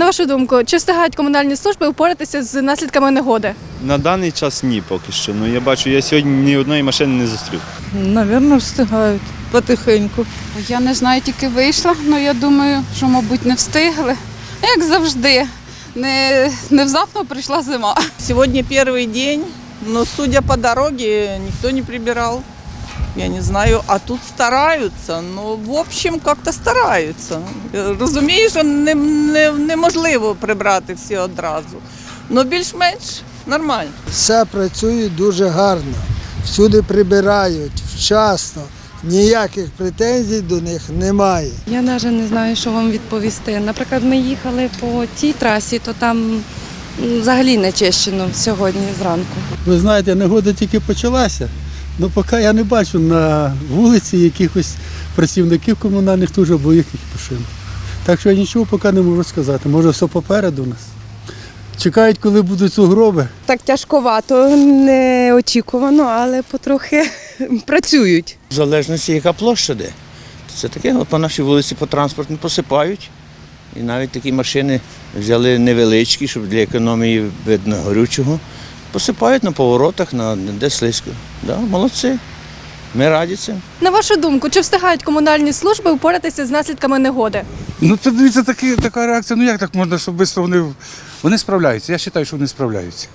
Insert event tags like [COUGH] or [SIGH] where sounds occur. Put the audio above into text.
На вашу думку, чи встигають комунальні служби впоратися з наслідками негоди? На даний час ні поки що. Ну я бачу, я сьогодні ні одної машини не зустрів. Навірно, встигають потихеньку. Я не знаю, тільки вийшла, але я думаю, що, мабуть, не встигли. Як завжди, не, не внезапно прийшла зима. Сегодня первый день, но судя по дороге, никто не прибирал. Я не знаю, а тут стараються. Ну, в общем, як-то стараються. Розумію, що не, не, неможливо прибрати всі одразу. Ну, більш-менш нормально. Все працює дуже гарно. Всюди прибирають вчасно. Ніяких претензій до них немає. Я навіть не знаю, що вам відповісти. Наприклад, ми їхали по тій трасі, то там взагалі не чищено сьогодні зранку. Ви знаєте, негода тільки почалася. Ну поки я не бачу на вулиці якихось працівників комунальних дуже або їхніх машин. Так що я нічого поки не можу сказати. Може, все попереду у нас. Чекають, коли будуть сугроби. Так тяжковато, неочікувано, але потрохи [LAUGHS] працюють. В залежності, яка площа де. Це таке, от по нашій вулиці по транспорту посипають. І навіть такі машини взяли невеличкі, щоб для економії видно горючого. Посипають на поворотах, на де слизько. Да, молодці. Ми раді цим. На вашу думку, чи встигають комунальні служби впоратися з наслідками негоди? Ну, це дивіться, такі, така реакція. Ну як так можна, щоб швидко вони. Вони справляються. Я вважаю, що вони справляються.